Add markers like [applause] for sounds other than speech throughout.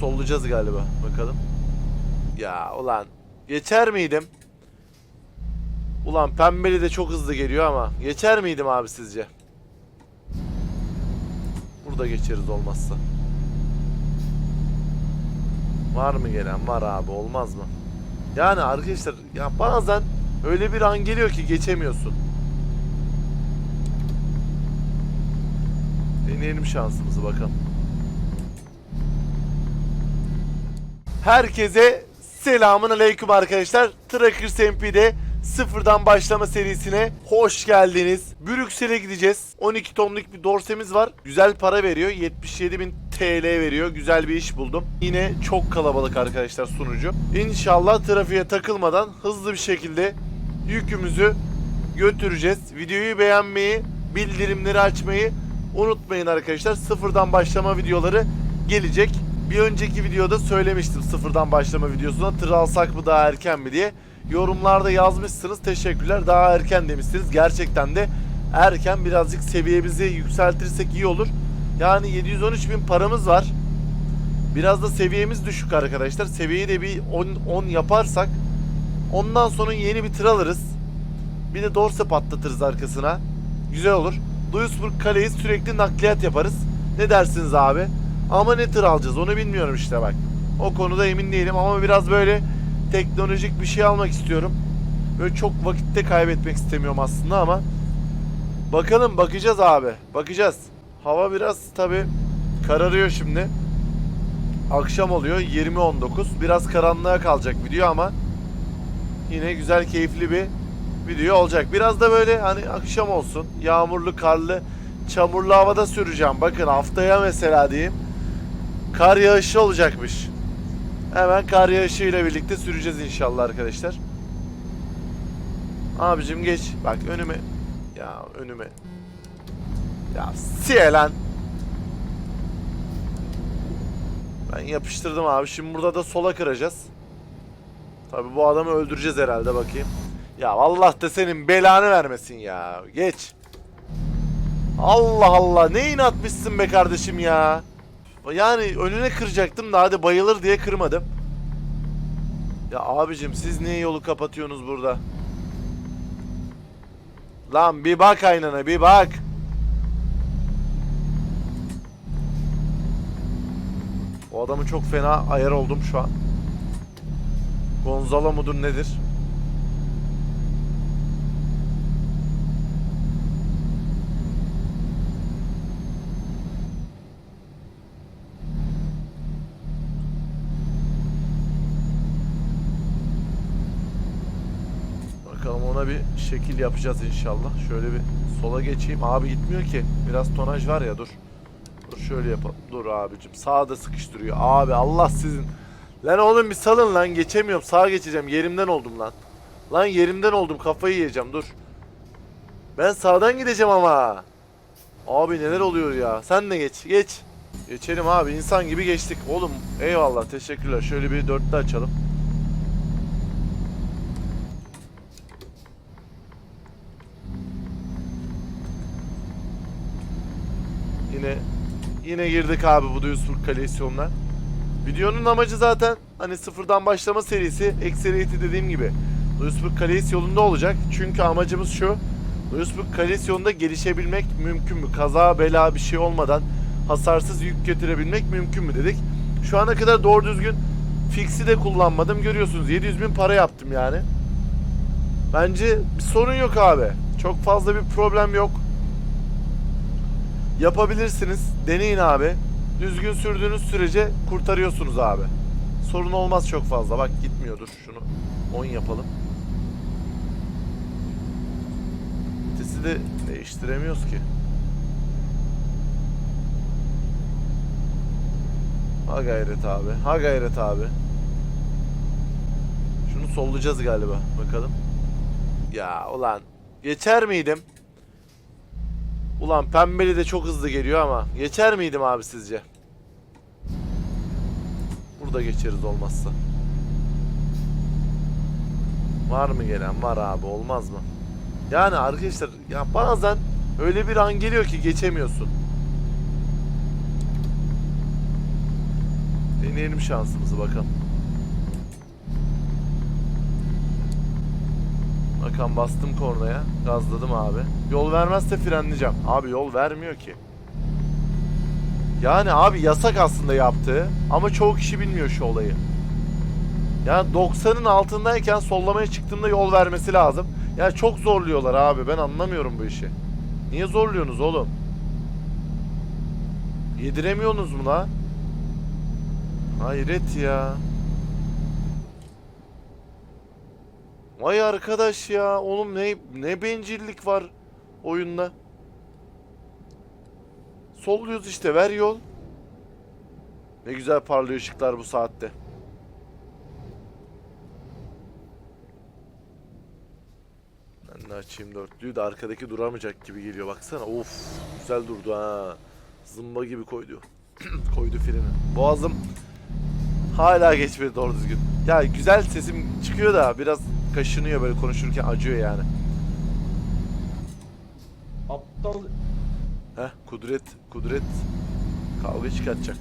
sollayacağız galiba. Bakalım. Ya ulan geçer miydim? Ulan pembeli de çok hızlı geliyor ama geçer miydim abi sizce? Burada geçeriz olmazsa. Var mı gelen? Var abi olmaz mı? Yani arkadaşlar ya bazen öyle bir an geliyor ki geçemiyorsun. Deneyelim şansımızı bakalım. Herkese selamun aleyküm arkadaşlar. Trackers MP'de sıfırdan başlama serisine hoş geldiniz. Brüksel'e gideceğiz. 12 tonluk bir dorsemiz var. Güzel para veriyor. 77.000 TL veriyor. Güzel bir iş buldum. Yine çok kalabalık arkadaşlar sunucu. İnşallah trafiğe takılmadan hızlı bir şekilde yükümüzü götüreceğiz. Videoyu beğenmeyi, bildirimleri açmayı unutmayın arkadaşlar. Sıfırdan başlama videoları gelecek. Bir önceki videoda söylemiştim sıfırdan başlama videosuna tır alsak mı daha erken mi diye. Yorumlarda yazmışsınız. Teşekkürler. Daha erken demişsiniz. Gerçekten de erken birazcık seviyemizi yükseltirsek iyi olur. Yani 713 bin paramız var. Biraz da seviyemiz düşük arkadaşlar. Seviyeyi de bir 10, 10 yaparsak ondan sonra yeni bir tır alırız. Bir de dorse patlatırız arkasına. Güzel olur. Duisburg kaleyi sürekli nakliyat yaparız. Ne dersiniz abi? Ama ne tır alacağız onu bilmiyorum işte bak. O konuda emin değilim ama biraz böyle teknolojik bir şey almak istiyorum. Böyle çok vakitte kaybetmek istemiyorum aslında ama bakalım bakacağız abi. Bakacağız. Hava biraz tabi kararıyor şimdi. Akşam oluyor 20.19. Biraz karanlığa kalacak video ama yine güzel keyifli bir video olacak. Biraz da böyle hani akşam olsun. Yağmurlu, karlı, çamurlu havada süreceğim. Bakın haftaya mesela diyeyim. Kar yağışı olacakmış. Hemen kar yağışıyla birlikte süreceğiz inşallah arkadaşlar. Abicim geç. Bak önüme. Ya önüme. Ya siye lan. Ben yapıştırdım abi. Şimdi burada da sola kıracağız. Tabi bu adamı öldüreceğiz herhalde bakayım. Ya Allah da senin belanı vermesin ya. Geç. Allah Allah ne inatmışsın be kardeşim ya. Yani önüne kıracaktım da hadi bayılır diye kırmadım. Ya abicim siz niye yolu kapatıyorsunuz burada? Lan bir bak aynana bir bak. O adamı çok fena ayar oldum şu an. Gonzalo mudur nedir? Bakalım ona bir şekil yapacağız inşallah. Şöyle bir sola geçeyim. Abi gitmiyor ki. Biraz tonaj var ya dur. Dur şöyle yapalım. Dur abicim. Sağda sıkıştırıyor. Abi Allah sizin. Lan oğlum bir salın lan. Geçemiyorum. Sağa geçeceğim. Yerimden oldum lan. Lan yerimden oldum. Kafayı yiyeceğim. Dur. Ben sağdan gideceğim ama. Abi neler oluyor ya. Sen de geç. Geç. Geçelim abi. insan gibi geçtik. Oğlum eyvallah. Teşekkürler. Şöyle bir dörtlü açalım. Yine yine girdik abi bu Duisburg koleksiyonuna. Videonun amacı zaten hani sıfırdan başlama serisi ekseriyeti dediğim gibi Duisburg Kalesi yolunda olacak. Çünkü amacımız şu. Duisburg Kalesi yolunda gelişebilmek mümkün mü? Kaza bela bir şey olmadan hasarsız yük getirebilmek mümkün mü dedik. Şu ana kadar doğru düzgün fix'i de kullanmadım. Görüyorsunuz 700 bin para yaptım yani. Bence bir sorun yok abi. Çok fazla bir problem yok. Yapabilirsiniz. Deneyin abi. Düzgün sürdüğünüz sürece kurtarıyorsunuz abi. Sorun olmaz çok fazla. Bak gitmiyordur. Şunu 10 yapalım. Vitesi de değiştiremiyoruz ki. Ha gayret abi. Ha gayret abi. Şunu sollayacağız galiba. Bakalım. Ya ulan geçer miydim? Ulan pembeli de çok hızlı geliyor ama geçer miydim abi sizce? Burada geçeriz olmazsa. Var mı gelen? Var abi olmaz mı? Yani arkadaşlar ya bazen öyle bir an geliyor ki geçemiyorsun. Deneyelim şansımızı bakalım. Bakan bastım kornaya. Gazladım abi. Yol vermezse frenleyeceğim. Abi yol vermiyor ki. Yani abi yasak aslında yaptığı. Ama çoğu kişi bilmiyor şu olayı. Yani 90'ın altındayken sollamaya çıktığında yol vermesi lazım. Yani çok zorluyorlar abi. Ben anlamıyorum bu işi. Niye zorluyorsunuz oğlum? Yediremiyorsunuz mu la? Hayret ya. Vay arkadaş ya. Oğlum ne ne bencillik var oyunda. Solluyoruz işte ver yol. Ne güzel parlıyor ışıklar bu saatte. Ben de açayım dörtlüyü de arkadaki duramayacak gibi geliyor baksana. Of güzel durdu ha. Zımba gibi koydu. [clears throat] koydu freni. Boğazım hala geçmedi doğru düzgün. Ya güzel sesim çıkıyor da biraz kaşınıyor böyle konuşurken acıyor yani. Aptal Heh kudret kudret kavga çıkartacak.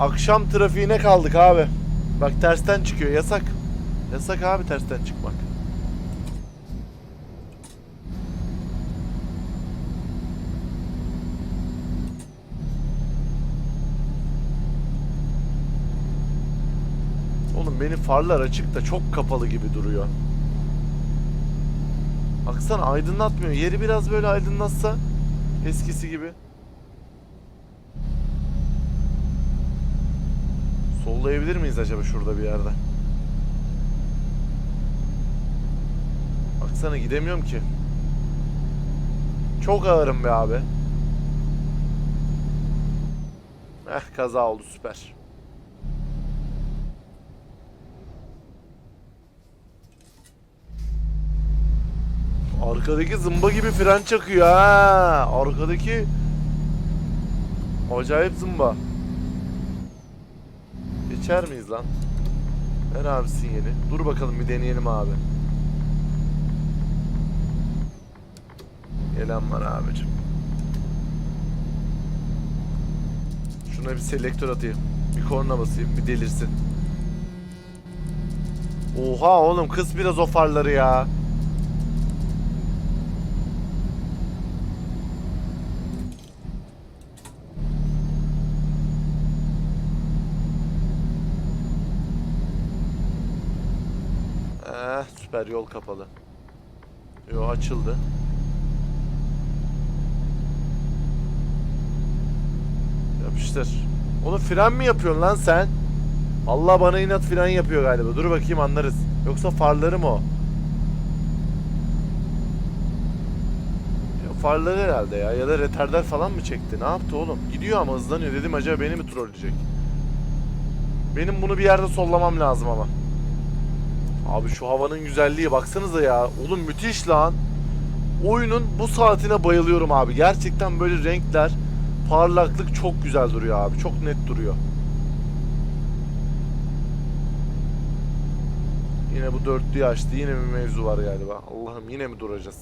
Akşam trafiğine kaldık abi. Bak tersten çıkıyor yasak. Yasak abi tersten çıkmak. Oğlum benim farlar açık da çok kapalı gibi duruyor. Baksana aydınlatmıyor. Yeri biraz böyle aydınlatsa eskisi gibi. Sollayabilir miyiz acaba şurada bir yerde? Baksana gidemiyorum ki. Çok ağırım be abi. Eh kaza oldu süper. Arkadaki zımba gibi fren çakıyor ha. Arkadaki acayip zımba. Geçer miyiz lan? Ver abi sinyali. Dur bakalım bir deneyelim abi. Gelen var abicim. Şuna bir selektör atayım. Bir korna basayım. Bir delirsin. Oha oğlum kız biraz o farları ya. Süper yol kapalı. Yo açıldı. Yapıştır. Onu fren mi yapıyorsun lan sen? Allah bana inat fren yapıyor galiba. Dur bakayım anlarız. Yoksa farları mı o? Ya farları herhalde ya. Ya da retarder falan mı çekti? Ne yaptı oğlum? Gidiyor ama hızlanıyor. Dedim acaba beni mi trolleyecek? Benim bunu bir yerde sollamam lazım ama. Abi şu havanın güzelliği baksanıza ya. Oğlum müthiş lan. Oyunun bu saatine bayılıyorum abi. Gerçekten böyle renkler, parlaklık çok güzel duruyor abi. Çok net duruyor. Yine bu dörtlüyü açtı. Yine bir mevzu var galiba. Allah'ım yine mi duracağız?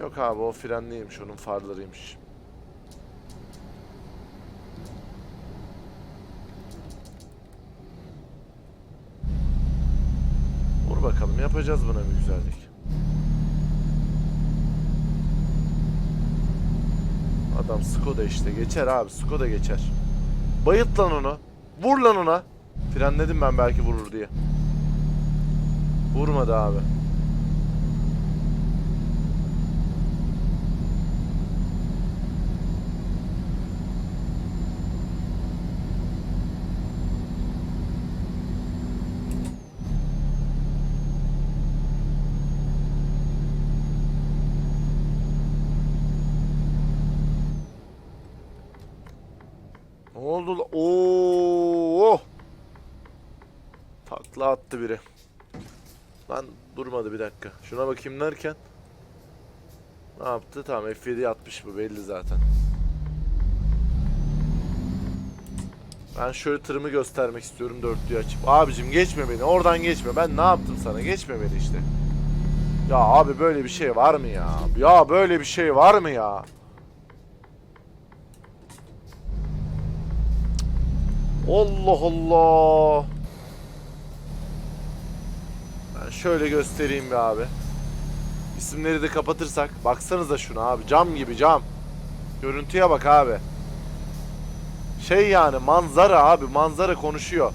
Yok abi o frenliymiş onun farlarıymış. Vur bakalım yapacağız buna bir güzellik. Adam Skoda işte geçer abi Skoda geçer. Bayılt lan onu. Vur lan ona. Frenledim ben belki vurur diye. Vurmadı abi. Ne oldu la? Oo! Takla attı biri. Lan durmadı bir dakika. Şuna bakayım derken. Ne yaptı? Tamam F7'ye atmış bu belli zaten. Ben şöyle tırımı göstermek istiyorum dörtlüyü açıp. Abicim geçme beni. Oradan geçme. Ben ne yaptım sana? Geçme beni işte. Ya abi böyle bir şey var mı ya? Ya böyle bir şey var mı ya? Allah Allah. Ben şöyle göstereyim bir abi. İsimleri de kapatırsak. Baksanıza şuna abi. Cam gibi cam. Görüntüye bak abi. Şey yani manzara abi. Manzara konuşuyor.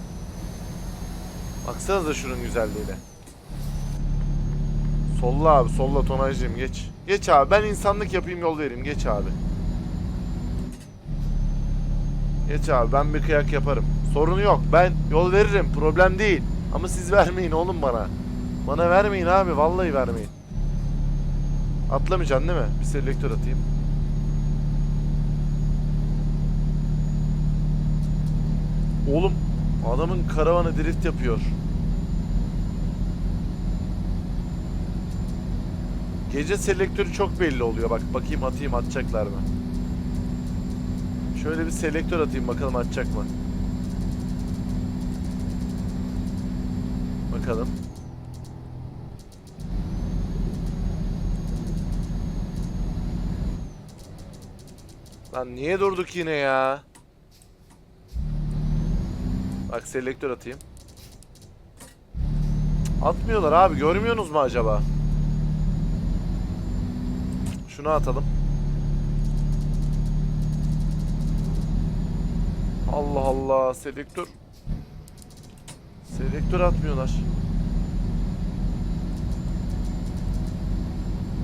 Baksanıza şunun güzelliğine. Solla abi. Solla tonajcıyım. Geç. Geç abi. Ben insanlık yapayım yol vereyim. Geç abi. Geç abi. Ben bir kıyak yaparım. Sorunu yok. Ben yol veririm. Problem değil. Ama siz vermeyin oğlum bana. Bana vermeyin abi. Vallahi vermeyin. Atlamayacaksın değil mi? Bir selektör atayım. Oğlum adamın karavanı drift yapıyor. Gece selektörü çok belli oluyor. Bak bakayım atayım atacaklar mı? Şöyle bir selektör atayım bakalım atacak mı? Bakalım. Lan niye durduk yine ya? Bak selektör atayım. Atmıyorlar abi görmüyorsunuz mu acaba? Şunu atalım. Allah Allah selektör. Selektör atmıyorlar.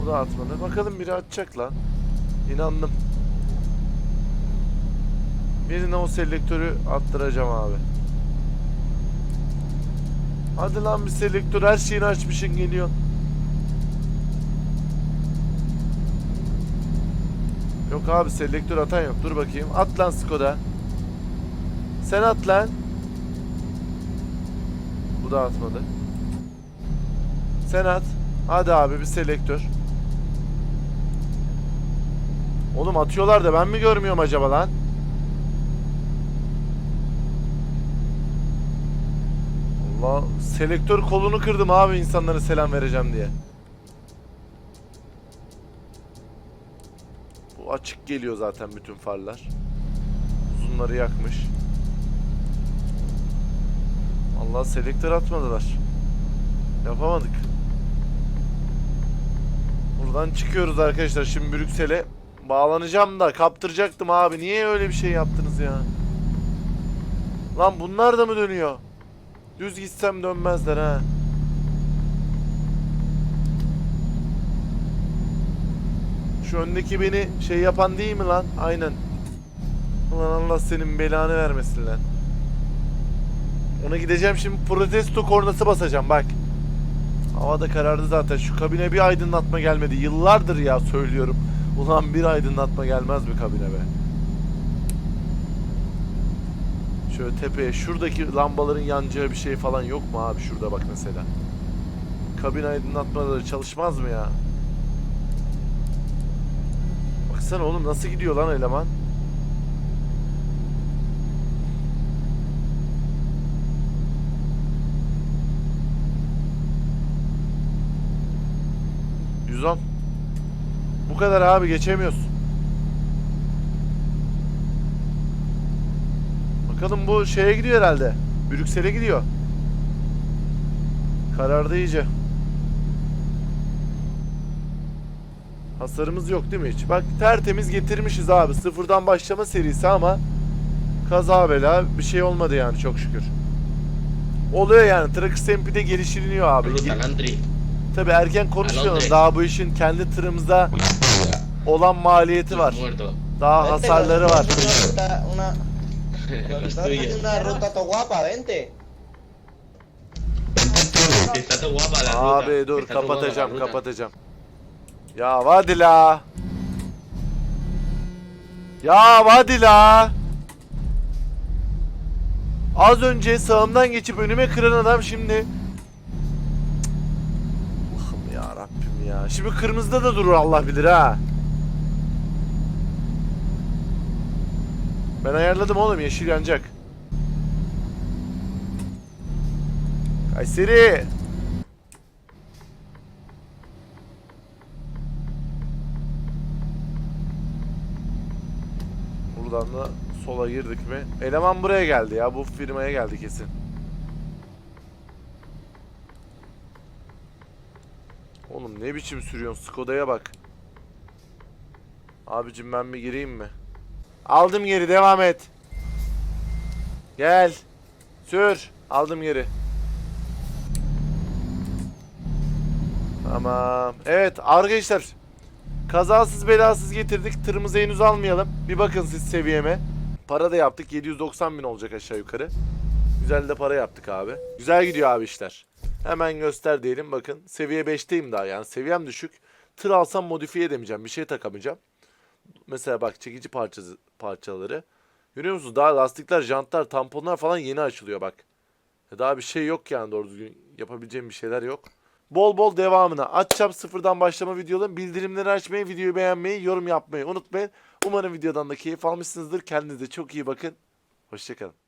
Bu da atmadı. Bakalım biri atacak lan. İnandım. Birine o selektörü attıracağım abi. Hadi lan bir selektör her şeyini açmışın geliyor. Yok abi selektör atan yok. Dur bakayım. At lan Skoda. Sen at lan. Bu da atmadı. Sen at. Hadi abi bir selektör. Oğlum atıyorlar da ben mi görmüyorum acaba lan? Allah selektör kolunu kırdım abi insanlara selam vereceğim diye. Bu açık geliyor zaten bütün farlar. Uzunları yakmış. Allah selektör atmadılar. Yapamadık. Buradan çıkıyoruz arkadaşlar. Şimdi Brüksel'e bağlanacağım da kaptıracaktım abi. Niye öyle bir şey yaptınız ya? Lan bunlar da mı dönüyor? Düz gitsem dönmezler ha. Şu öndeki beni şey yapan değil mi lan? Aynen. Ulan Allah senin belanı vermesin lan. Ona gideceğim şimdi protesto kornası basacağım bak. Hava da karardı zaten. Şu kabine bir aydınlatma gelmedi. Yıllardır ya söylüyorum. Ulan bir aydınlatma gelmez mi kabine be? Şöyle tepeye şuradaki lambaların yanacağı bir şey falan yok mu abi şurada bak mesela. Kabin aydınlatmaları çalışmaz mı ya? Baksana oğlum nasıl gidiyor lan eleman? ...110. Bu kadar abi geçemiyoruz. Bakalım bu şeye gidiyor herhalde. Brüksel'e gidiyor. Karardı iyice. Hasarımız yok değil mi hiç? Bak tertemiz getirmişiz abi. Sıfırdan başlama serisi ama kaza bela bir şey olmadı yani çok şükür. Oluyor yani. Tracker Stampede geliştiriliyor abi. Ruta Ge- Landry. Tabi erken. Alondre. Daha bu işin kendi tırımızda olan maliyeti var. Daha hasarları var. [laughs] Abi dur kapatacağım kapatacağım. Ya hadi la. Ya hadi la. Az önce sağımdan geçip önüme kıran adam şimdi. Şimdi kırmızıda da durur Allah bilir ha. Ben ayarladım oğlum yeşil yanacak. Kayseri. Buradan da sola girdik mi? Eleman buraya geldi ya. Bu firmaya geldi kesin. Oğlum ne biçim sürüyorsun? Skoda'ya bak. Abicim ben bir gireyim mi? Aldım geri devam et. Gel. Sür. Aldım geri. Tamam. Evet arkadaşlar. Kazasız belasız getirdik. Tırımızı henüz almayalım. Bir bakın siz seviyeme. Para da yaptık. 790 bin olacak aşağı yukarı. Güzel de para yaptık abi. Güzel gidiyor abi işler. Hemen göster diyelim bakın. Seviye 5'teyim daha yani. Seviyem düşük. Tır alsam modifiye edemeyeceğim. Bir şey takamayacağım. Mesela bak çekici parçası, parçaları. Görüyor musunuz? Daha lastikler, jantlar, tamponlar falan yeni açılıyor bak. Ya Daha bir şey yok yani doğru düzgün yapabileceğim bir şeyler yok. Bol bol devamına açacağım sıfırdan başlama videolarım. Bildirimleri açmayı, videoyu beğenmeyi, yorum yapmayı unutmayın. Umarım videodan da keyif almışsınızdır. Kendinize çok iyi bakın. Hoşçakalın.